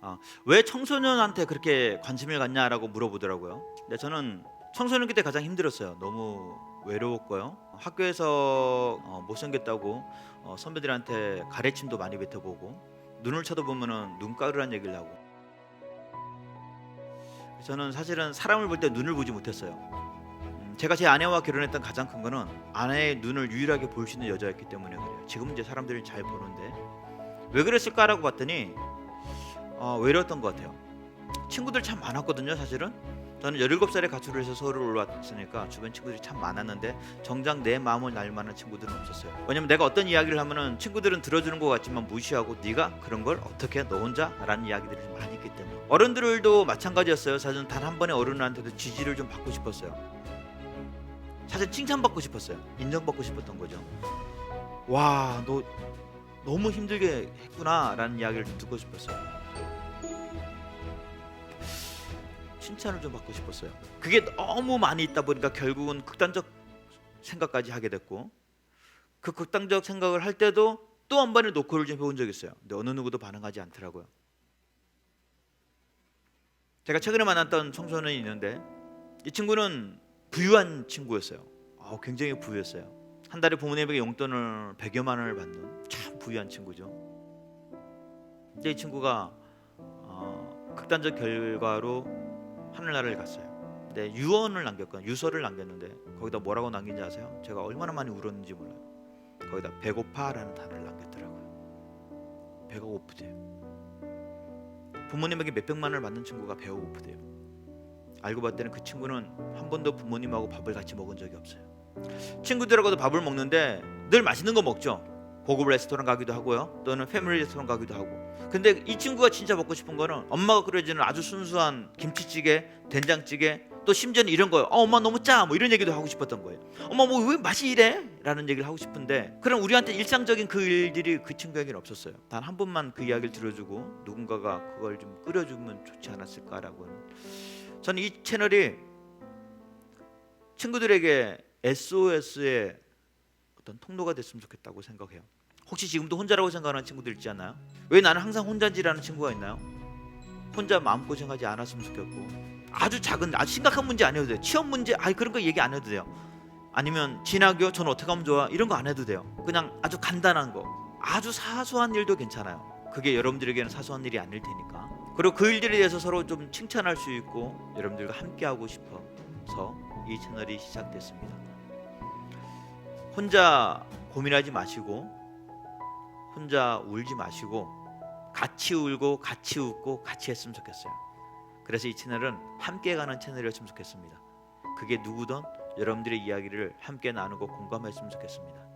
아, 왜 청소년한테 그렇게 관심을 갖냐라고 물어보더라고요. 근데 저는 청소년 그때 가장 힘들었어요. 너무 외로웠고요. 학교에서 어, 못생겼다고 어, 선배들한테 가래침도 많이 뱉어보고 눈을 쳐다보면은 눈가루란 얘기를 하고 저는 사실은 사람을 볼 때 눈을 보지 못했어요. 음, 제가 제 아내와 결혼했던 가장 큰 거는 아내의 눈을 유일하게 볼 수 있는 여자였기 때문에 그래요. 지금 이제 사람들이 잘 보는데 왜 그랬을까라고 봤더니 어, 외로웠던 것 같아요. 친구들 참 많았거든요, 사실은. 저는 17살에 가출을 해서 서울을 올라왔으니까 주변 친구들이 참 많았는데 정작 내 마음을 날 만한 친구들은 없었어요. 왜냐면 내가 어떤 이야기를 하면은 친구들은 들어주는 것 같지만 무시하고 네가 그런 걸 어떻게 너 혼자라는 이야기들이 좀 많이 있기 때문에 어른들도 마찬가지였어요. 사실은 단 한 번의 어른한테도 지지를 좀 받고 싶었어요. 사실 칭찬받고 싶었어요. 인정받고 싶었던 거죠. 와, 너 너무 힘들게 했구나라는 이야기를 좀 듣고 싶었어요. 칭찬을 좀 받고 싶었어요. 그게 너무 많이 있다 보니까 결국은 극단적 생각까지 하게 됐고 그 극단적 생각을 할 때도 또 한 번의 노크를 좀 해본 적이 있어요. 근데 어느 누구도 반응하지 않더라고요. 제가 최근에 만났던 청소년이 있는데 이 친구는 부유한 친구였어요. 아, 굉장히 부유했어요. 한 달에 부모님에게 용돈을 100여만 원을 받는 참 부유한 친구죠. 근데 이 친구가 어, 극단적 결과로 하늘나라를 갔어요. 근데 유언을 남겼거든요. 유서를 남겼는데 거기다 뭐라고 남긴지 아세요? 제가 얼마나 많이 울었는지 몰라요. 거기다 배고파라는 단어를 남겼더라고요. 배가 고프대요. 부모님에게 몇 백만 원을 받는 친구가 배가 고프대요. 알고 봤더니 그 친구는 한 번도 부모님하고 밥을 같이 먹은 적이 없어요. 친구들하고도 밥을 먹는데 늘 맛있는 거 먹죠. 고급 레스토랑 가기도 하고요. 또는 패밀리 레스토랑 가기도 하고. 근데 이 친구가 진짜 먹고 싶은 거는 엄마가 끓여주는 아주 순수한 김치찌개, 된장찌개, 또 심지어는 이런 거예요. 어, 엄마 너무 짜. 뭐 이런 얘기도 하고 싶었던 거예요. 엄마 뭐 왜 맛이 이래? 라는 얘기를 하고 싶은데 그럼 우리한테 일상적인 그 일들이 그 친구에게는 없었어요. 단 한 번만 그 이야기를 들어주고 누군가가 그걸 좀 끓여주면 좋지 않았을까라고. 저는 이 채널이 친구들에게 SOS의 어떤 통로가 됐으면 좋겠다고 생각해요. 혹시 지금도 혼자라고 생각하는 친구들 있지 않나요? 왜 나는 항상 혼자지라는 친구가 있나요? 혼자 마음고생하지 않았으면 좋겠고 아주 작은 아주 심각한 문제 아니어도 돼요. 취업 문제 아니 그런 거 얘기 안 해도 돼요. 아니면 진학이요? 전 어떻게 하면 좋아? 이런 거 안 해도 돼요. 그냥 아주 간단한 거 아주 사소한 일도 괜찮아요. 그게 여러분들에게는 사소한 일이 아닐 테니까. 그리고 그 일들에 대해서 서로 좀 칭찬할 수 있고 여러분들과 함께 하고 싶어서 이 채널이 시작됐습니다. 혼자 고민하지 마시고 혼자 울지 마시고 같이 울고 같이 웃고 같이 했으면 좋겠어요. 그래서 이 채널은 함께 가는 채널이었으면 좋겠습니다. 그게 누구든 여러분들의 이야기를 함께 나누고 공감했으면 좋겠습니다.